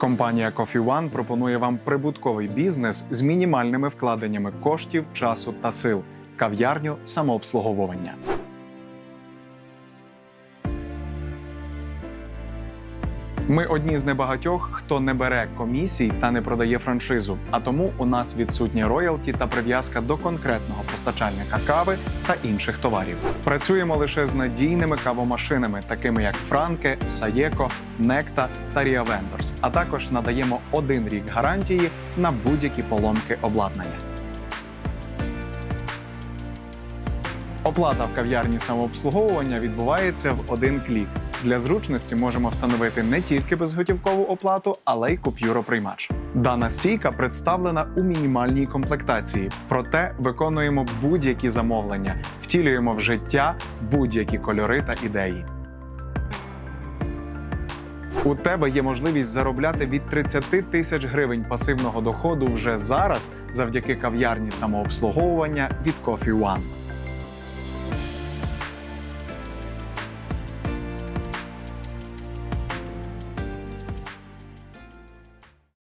Компанія Coffee One пропонує вам прибутковий бізнес з мінімальними вкладеннями коштів, часу та сил, кав'ярню самообслуговування. Ми одні з небагатьох, хто не бере комісій та не продає франшизу. А тому у нас відсутні роялті та прив'язка до конкретного постачальника кави та інших товарів. Працюємо лише з надійними кавомашинами, такими як Франке, Саєко, Некта та Ріа Вендорс. А також надаємо один рік гарантії на будь-які поломки обладнання. Оплата в кав'ярні самообслуговування відбувається в один клік. Для зручності можемо встановити не тільки безготівкову оплату, але й купюроприймач. Дана стійка представлена у мінімальній комплектації, проте виконуємо будь-які замовлення, втілюємо в життя будь-які кольори та ідеї. У тебе є можливість заробляти від 30 тисяч гривень пасивного доходу вже зараз завдяки кав'ярні самообслуговування від Coffee One.